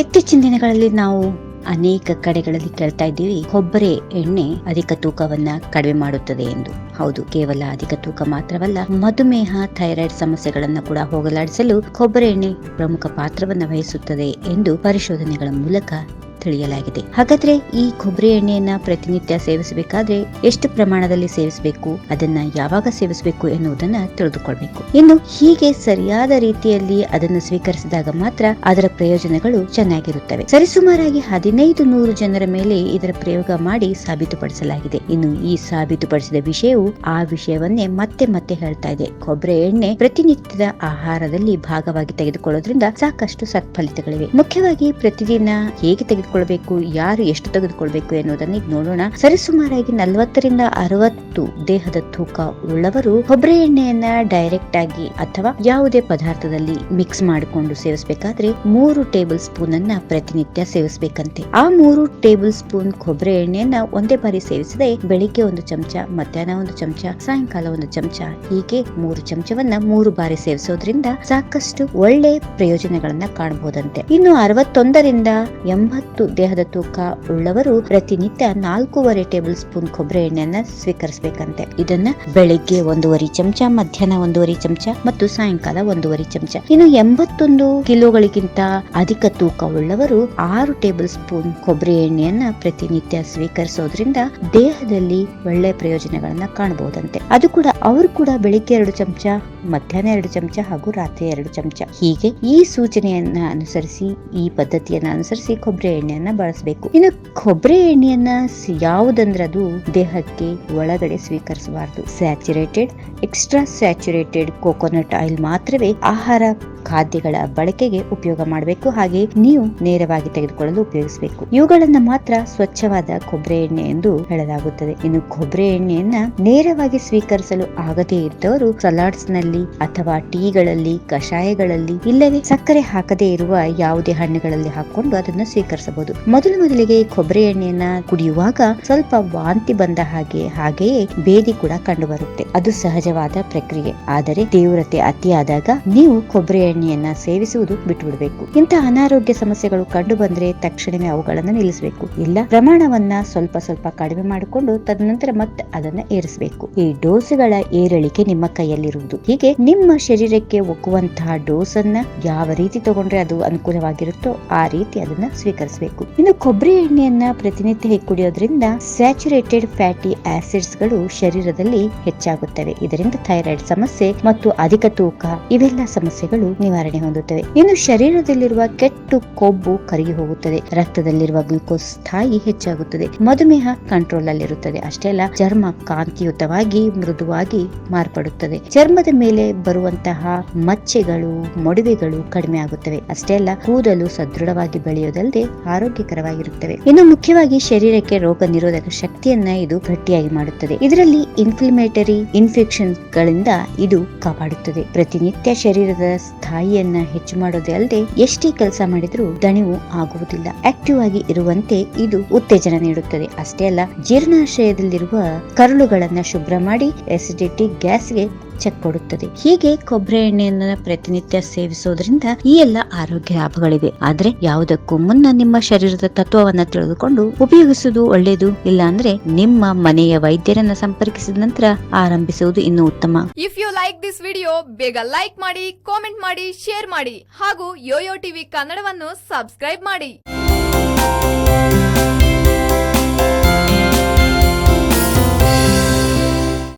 ಇತ್ತೀಚಿನ ದಿನಗಳಲ್ಲಿ ನಾವು ಅನೇಕ ಕಡೆಗಳಲ್ಲಿ ಕೇಳ್ತಾ ಇದ್ದೀವಿ, ಕೊಬ್ಬರಿ ಎಣ್ಣೆ ಅಧಿಕ ತೂಕವನ್ನ ಕಡಿಮೆ ಮಾಡುತ್ತದೆ ಎಂದು. ಹೌದು, ಕೇವಲ ಅಧಿಕ ತೂಕ ಮಾತ್ರವಲ್ಲ, ಮಧುಮೇಹ, ಥೈರಾಯ್ಡ್ ಸಮಸ್ಯೆಗಳನ್ನು ಕೂಡ ಹೋಗಲಾಡಿಸಲು ಕೊಬ್ಬರಿ ಎಣ್ಣೆ ಪ್ರಮುಖ ಪಾತ್ರವನ್ನು ವಹಿಸುತ್ತದೆ ಎಂದು ಪರಿಶೋಧನೆಗಳ ಮೂಲಕ ತಿಳಿಯಲಾಗಿದೆ. ಹಾಗಾದ್ರೆ ಈ ಕೊಬ್ಬರಿ ಎಣ್ಣೆಯನ್ನ ಪ್ರತಿನಿತ್ಯ ಸೇವಿಸಬೇಕಾದ್ರೆ ಎಷ್ಟು ಪ್ರಮಾಣದಲ್ಲಿ ಸೇವಿಸಬೇಕು, ಅದನ್ನ ಯಾವಾಗ ಸೇವಿಸಬೇಕು ಎನ್ನುವುದನ್ನ ತಿಳಿದುಕೊಳ್ಬೇಕು. ಇನ್ನು ಹೀಗೆ ಸರಿಯಾದ ರೀತಿಯಲ್ಲಿ ಅದನ್ನು ಸ್ವೀಕರಿಸಿದಾಗ ಮಾತ್ರ ಅದರ ಪ್ರಯೋಜನಗಳು ಚೆನ್ನಾಗಿರುತ್ತವೆ. ಸರಿಸುಮಾರಾಗಿ ಹದಿನೈದು ನೂರು ಜನರ ಮೇಲೆ ಇದರ ಪ್ರಯೋಗ ಮಾಡಿ ಸಾಬೀತುಪಡಿಸಲಾಗಿದೆ. ಇನ್ನು ಈ ಸಾಬೀತುಪಡಿಸಿದ ವಿಷಯವು ಆ ವಿಷಯವನ್ನೇ ಮತ್ತೆ ಮತ್ತೆ ಹೇಳ್ತಾ ಇದೆ. ಕೊಬ್ಬರಿ ಎಣ್ಣೆ ಪ್ರತಿನಿತ್ಯದ ಆಹಾರದಲ್ಲಿ ಭಾಗವಾಗಿ ತೆಗೆದುಕೊಳ್ಳೋದ್ರಿಂದ ಸಾಕಷ್ಟು ಸತ್ಫಲಿತಗಳಿವೆ. ಮುಖ್ಯವಾಗಿ ಪ್ರತಿದಿನ ಹೇಗೆ ತೆಗೆದುಕೊಳ್ಬೇಕು ಯಾರು ಎಷ್ಟು ತೆಗೆದುಕೊಳ್ಬೇಕು ಎನ್ನುವುದನ್ನು ಈಗ ನೋಡೋಣ. ಸರಿಸುಮಾರಾಗಿ ನಲವತ್ತರಿಂದ ಅರವತ್ತು ದೇಹದ ತೂಕ ಉಳ್ಳವರು ಕೊಬ್ಬರಿ ಎಣ್ಣೆಯನ್ನ ಡೈರೆಕ್ಟ್ ಆಗಿ ಅಥವಾ ಯಾವುದೇ ಪದಾರ್ಥದಲ್ಲಿ ಮಿಕ್ಸ್ ಮಾಡಿಕೊಂಡು ಸೇವಿಸಬೇಕಾದ್ರೆ ಮೂರು ಟೇಬಲ್ ಸ್ಪೂನ್ ಅನ್ನ ಪ್ರತಿನಿತ್ಯ ಸೇವಿಸಬೇಕಂತೆ. ಆ ಮೂರು ಟೇಬಲ್ ಸ್ಪೂನ್ ಕೊಬ್ಬರಿ ಎಣ್ಣೆಯನ್ನ ಒಂದೇ ಬಾರಿ ಸೇವಿಸದೆ ಬೆಳಿಗ್ಗೆ ಒಂದು ಚಮಚ, ಮಧ್ಯಾಹ್ನ ಒಂದು ಚಮಚ, ಸಾಯಂಕಾಲ ಒಂದು ಚಮಚ, ಹೀಗೆ ಮೂರು ಚಮಚವನ್ನ ಮೂರು ಬಾರಿ ಸೇವಿಸೋದ್ರಿಂದ ಸಾಕಷ್ಟು ಒಳ್ಳೆ ಪ್ರಯೋಜನಗಳನ್ನ ಕಾಣಬಹುದಂತೆ ಇನ್ನು ಅರವತ್ತೊಂದರಿಂದ ಎಂಬತ್ತು ದೇಹದ ತೂಕ ಉಳ್ಳವರು ಪ್ರತಿನಿತ್ಯ ನಾಲ್ಕೂವರೆ ಟೇಬಲ್ ಸ್ಪೂನ್ ಕೊಬ್ಬರಿ ಎಣ್ಣೆಯನ್ನ ಸ್ವೀಕರಿಸಬೇಕಂತೆ. ಇದನ್ನ ಬೆಳಿಗ್ಗೆ ಒಂದೂವರೆ ಚಮಚ, ಮಧ್ಯಾಹ್ನ ಒಂದೂವರೆ ಚಮಚ ಮತ್ತು ಸಾಯಂಕಾಲ ಒಂದೂವರೆ ಚಮಚ. ಇನ್ನು ಎಂಬತ್ತೊಂದು ಕಿಲೋಗಳಿಗಿಂತ ಅಧಿಕ ತೂಕ ಉಳ್ಳವರು ಆರು ಟೇಬಲ್ ಸ್ಪೂನ್ ಕೊಬ್ಬರಿ ಎಣ್ಣೆಯನ್ನ ಪ್ರತಿನಿತ್ಯ ಸ್ವೀಕರಿಸೋದ್ರಿಂದ ದೇಹದಲ್ಲಿ ಒಳ್ಳೆ ಪ್ರಯೋಜನಗಳನ್ನ ಕಾಣಬಹುದಂತೆ ಅದು ಕೂಡ, ಅವರು ಕೂಡ ಬೆಳಿಗ್ಗೆ ಎರಡು ಚಮಚ ಮಧ್ಯಾಹ್ನ ಎರಡು ಚಮಚ ಹಾಗೂ ರಾತ್ರಿ ಎರಡು ಚಮಚ. ಹೀಗೆ ಈ ಸೂಚನೆಯನ್ನ ಅನುಸರಿಸಿ, ಈ ಪದ್ಧತಿಯನ್ನ ಅನುಸರಿಸಿ ಕೊಬ್ಬರಿ ಎಣ್ಣೆಯನ್ನ ಬಳಸಬೇಕು. ಇನ್ನು ಕೊಬ್ಬರಿ ಎಣ್ಣೆಯನ್ನ ಯಾವುದಂದ್ರೆ ಅದು ದೇಹಕ್ಕೆ ಒಳಗಡೆ ಸ್ವೀಕರಿಸಬಾರದು. Saturated, extra saturated coconut oil ಮಾತ್ರವೇ ಆಹಾರ ಖಾದ್ಯಗಳ ಬಳಕೆಗೆ ಉಪಯೋಗ ಮಾಡಬೇಕು. ಹಾಗೆ ನೀವು ನೇರವಾಗಿ ತೆಗೆದುಕೊಳ್ಳಲು ಉಪಯೋಗಿಸಬೇಕು. ಇವುಗಳನ್ನ ಮಾತ್ರ ಸ್ವಚ್ಛವಾದ ಕೊಬ್ಬರಿ ಎಣ್ಣೆ ಎಂದು ಹೇಳಲಾಗುತ್ತದೆ. ಇನ್ನು ಕೊಬ್ಬರಿ ಎಣ್ಣೆಯನ್ನ ನೇರವಾಗಿ ಸ್ವೀಕರಿಸಲು ಆಗದೇ ಇದ್ದವರು ಸಲಾಡ್ಸ್ನಲ್ಲಿ ಅಥವಾ ಟೀಗಳಲ್ಲಿ, ಕಷಾಯಗಳಲ್ಲಿ ಇಲ್ಲವೇ ಸಕ್ಕರೆ ಹಾಕದೇ ಇರುವ ಯಾವುದೇ ಹಣ್ಣುಗಳಲ್ಲಿ ಹಾಕೊಂಡು ಅದನ್ನು ಸ್ವೀಕರಿಸಬಹುದು. ಮೊದಲು ಮೊದಲಿಗೆ ಕೊಬ್ಬರಿ ಎಣ್ಣೆಯನ್ನ ಕುಡಿಯುವಾಗ ಸ್ವಲ್ಪ ವಾಂತಿ ಬಂದ ಹಾಗೆ, ಹಾಗೆಯೇ ಬೇದಿ ಕೂಡ ಕಂಡು ಬರುತ್ತೆ ಅದು ಸಹಜವಾದ ಪ್ರಕ್ರಿಯೆ. ಆದರೆ ತೀವ್ರತೆ ಅತಿಯಾದಾಗ ನೀವು ಕೊಬ್ಬರಿ ಎಣ್ಣೆಯನ್ನ ಸೇವಿಸುವುದು ಬಿಟ್ಟುಬಿಡಬೇಕು. ಇಂತಹ ಅನಾರೋಗ್ಯ ಸಮಸ್ಯೆಗಳು ಕಂಡು ಬಂದ್ರೆ ತಕ್ಷಣವೇ ಅವುಗಳನ್ನು ನಿಲ್ಲಿಸಬೇಕು. ಇಲ್ಲ, ಪ್ರಮಾಣವನ್ನ ಸ್ವಲ್ಪ ಸ್ವಲ್ಪ ಕಡಿಮೆ ಮಾಡಿಕೊಂಡು ತದನಂತರ ಮತ್ತೆ ಅದನ್ನ ಏರಿಸಬೇಕು. ಈ ಡೋಸ್ಗಳ ಏರಳಿಕೆ ನಿಮ್ಮ ಕೈಯಲ್ಲಿರುವುದು. ಹೀಗೆ ನಿಮ್ಮ ಶರೀರಕ್ಕೆ ಒಕ್ಕುವಂತಹ ಡೋಸ್ ಅನ್ನ ಯಾವ ರೀತಿ ತಗೊಂಡ್ರೆ ಅದು ಅನುಕೂಲವಾಗಿರುತ್ತೋ ಆ ರೀತಿ ಅದನ್ನ ಸ್ವೀಕರಿಸಬೇಕು. ಇನ್ನು ಕೊಬ್ಬರಿ ಎಣ್ಣೆಯನ್ನ ಪ್ರತಿನಿತ್ಯ ಕುಡಿಯೋದ್ರಿಂದ ಸ್ಯಾಚುರೇಟೆಡ್ ಫ್ಯಾಟಿ ಆಸಿಡ್ಸ್ಗಳು ಶರೀರದಲ್ಲಿ ಹೆಚ್ಚಾಗುತ್ತವೆ. ಇದರಿಂದ ಥೈರಾಯ್ಡ್ ಸಮಸ್ಯೆ ಮತ್ತು ಅಧಿಕ ತೂಕ ಇವೆಲ್ಲ ಸಮಸ್ಯೆಗಳು ನಿವಾರಣೆ ಹೊಂದುತ್ತವೆ. ಇನ್ನು ಶರೀರದಲ್ಲಿರುವ ಕೆಟ್ಟು ಕೊಬ್ಬು ಕರಗಿ ಹೋಗುತ್ತದೆ. ರಕ್ತದಲ್ಲಿರುವ ಗ್ಲುಕೋಸ್ ಸ್ಥಾಯಿ ಹೆಚ್ಚಾಗುತ್ತದೆ. ಮಧುಮೇಹ ಕಂಟ್ರೋಲ್ ಅಲ್ಲಿರುತ್ತದೆ. ಅಷ್ಟೇ ಅಲ್ಲ, ಚರ್ಮ ಕಾಂತಿಯುತವಾಗಿ ಮೃದುವಾಗಿ ಮಾರ್ಪಡುತ್ತದೆ. ಚರ್ಮದ ಮೇಲೆ ಬರುವಂತಹ ಮಚ್ಚೆಗಳು, ಮೊಡವೆಗಳು ಕಡಿಮೆ ಆಗುತ್ತವೆ. ಅಷ್ಟೇ ಅಲ್ಲ, ಕೂದಲು ಸದೃಢವಾಗಿ ಬೆಳೆಯೋದಲ್ಲದೆ ಆರೋಗ್ಯಕರವಾಗಿರುತ್ತವೆ. ಇನ್ನು ಮುಖ್ಯವಾಗಿ ಶರೀರಕ್ಕೆ ರೋಗ ನಿರೋಧಕ ಶಕ್ತಿಯನ್ನ ಇದು ಗಟ್ಟಿಯಾಗಿ ಮಾಡುತ್ತದೆ. ಇದರಲ್ಲಿ ಇನ್ಫ್ಲಮೇಟರಿ ಇನ್ಫೆಕ್ಷನ್ ಗಳಿಂದ ಇದು ಕಾಪಾಡುತ್ತದೆ. ಪ್ರತಿನಿತ್ಯ ಶರೀರದ ಸ್ಥಾಯಿಯನ್ನ ಹೆಚ್ಚು ಮಾಡೋದೇ ಅಲ್ಲದೆ, ಎಷ್ಟೇ ಕೆಲಸ ಮಾಡಿದ್ರೂ ದಣಿವು ಆಗುವುದಿಲ್ಲ. ಆಕ್ಟಿವ್ ಆಗಿ ಇರುವಂತೆ ಇದು ಉತ್ತೇಜನ ನೀಡುತ್ತದೆ. ಅಷ್ಟೇ ಅಲ್ಲ, ಜೀರ್ಣಾಶಯದಲ್ಲಿರುವ ಕರುಳುಗಳನ್ನ ಶುಭ್ರ ಮಾಡಿ ಎಸಿಡಿಟಿ ಗ್ಯಾಸ್ಗೆ ಚೆಕ್ ಕೊಡುತ್ತದೆ. ಹೀಗೆ ಕೊಬ್ಬರಿ ಎಣ್ಣೆಯನ್ನ ಪ್ರತಿನಿತ್ಯ ಸೇವಿಸೋದ್ರಿಂದ ಈ ಎಲ್ಲ ಆರೋಗ್ಯ ಲಾಭಗಳಿವೆ. ಆದ್ರೆ ಯಾವುದಕ್ಕೂ ಮುನ್ನ ನಿಮ್ಮ ಶರೀರದ ತತ್ವವನ್ನ ತಿಳಿದುಕೊಂಡು ಉಪಯೋಗಿಸುವುದು ಒಳ್ಳೆಯದು ಇಲ್ಲ ಅಂದ್ರೆ ನಿಮ್ಮ ಮನೆಯ ವೈದ್ಯರನ್ನ ಸಂಪರ್ಕಿಸಿದ ನಂತರ ಆರಂಭಿಸುವುದು ಇನ್ನೂ ಉತ್ತಮ. If you like this video ಬೇಗ ಲೈಕ್ ಮಾಡಿ ಕಾಮೆಂಟ್ ಮಾಡಿ ಶೇರ್ ಮಾಡಿ ಹಾಗೂ ಯೋಯೋ ಟಿವಿ ಕನ್ನಡವನ್ನು ಸಬ್ಸ್ಕ್ರೈಬ್ ಮಾಡಿ.